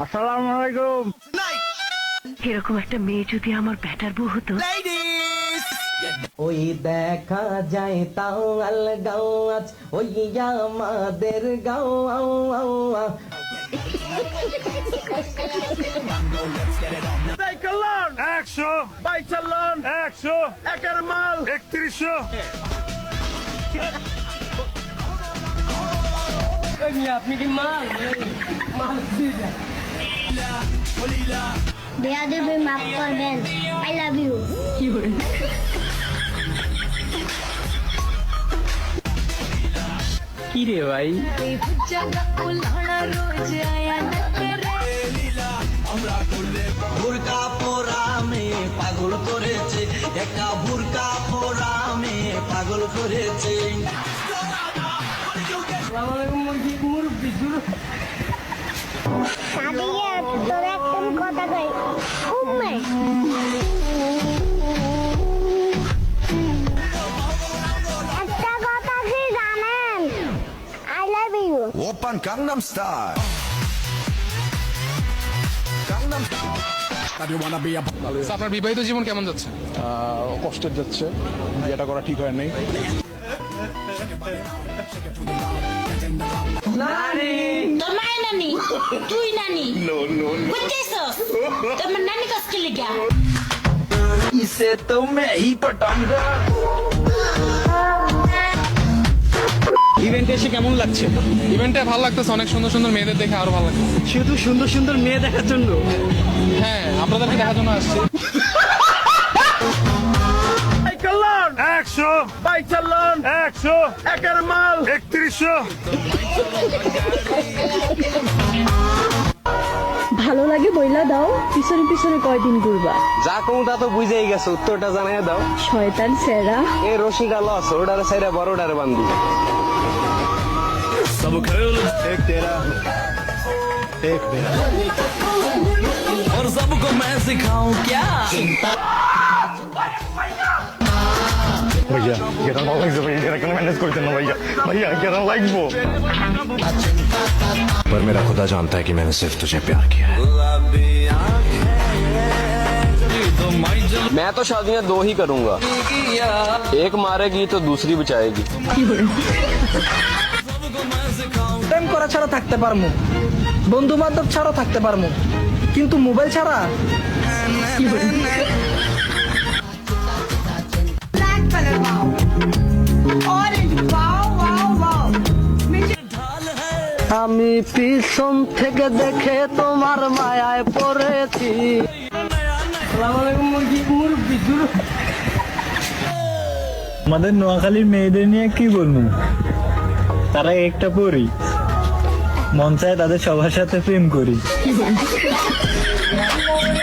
আসসালামু আলাইকুম। এরকম একটা মেয়ে যদি আমার ব্যাটার বউ হতো? ওই দেখা যায় তাও আল গাও আজ ওই আমাদের গাও আও আও আও। একশো। বাইক চালন একশো একের মাল? একত্রিশশো বেয়াদবি মাফ করবেন। আই লাভ ইউ কি রে ভাই? বুরকা পোরামে পাগল করেছে একটা বুরকা পোরামে পাগল করেছে। 오빤 강남스타일 강남 আপনার বিবাহিত জীবন কেমন যাচ্ছে কষ্টের যাচ্ছে বিয়েটা করা ঠিক হয় নাই তোর মায়ের নানি? তুই নানি? বুঝতেছস? তোমার নানি কাছে লিগা ইসে তো মে হি পটাঙ্গা ইভেন্টে এসে কেমন লাগছে? ইভেন্টে ভালো লাগতেছে অনেক সুন্দর সুন্দর মেয়েদের দেখে আরও ভালো লাগতেছে। শুধু সুন্দর সুন্দর মেয়ে দেখার জন্য। হ্যাঁ আপনাদেরকে দেখার জন্য আসছি। সাইকেলন একশো বাইক চালন একশো একের মাল একত্রিশশো ভালো লাগে বইলা দাও পিছনে পিছনে কয়দিন ঘুরবা যা কোনটা তো বুঝেই গেছে উত্তরটা জানাই দাও শয়তান সেরা এ রশিকা লস ওটারে সাইরা বড়টারে বান্ধি এক তেরা এক মেরা और सबको मैं सिखाऊं क्या ভাইয়া কেরান ভালো লাগছে ভাইয়া এরকম ম্যানেজ করতেন না ভাইয়া ভাইয়া কেরান লাগবো पर मेरा खुदा जानता है कि मैंने सिर्फ तुझे प्यार किया है मैं तो शादियां दो ही करूंगा एक मारेगी तो दूसरी बचाएगी প্রেম করা ছাড়া থাকতে পারমু বন্ধু বান্ধব ছাড়াও থাকতে পারমু কিন্তু মোবাইল ছাড়া আমি পিছন থেকে দেখে তোমার মায়ায় পড়েছি। আমাদের নোয়াখালীর মেয়েদের নিয়ে কি বলব? তারা একটা পড়ি মন চায় তাদের সবার সাথে প্রেম করি।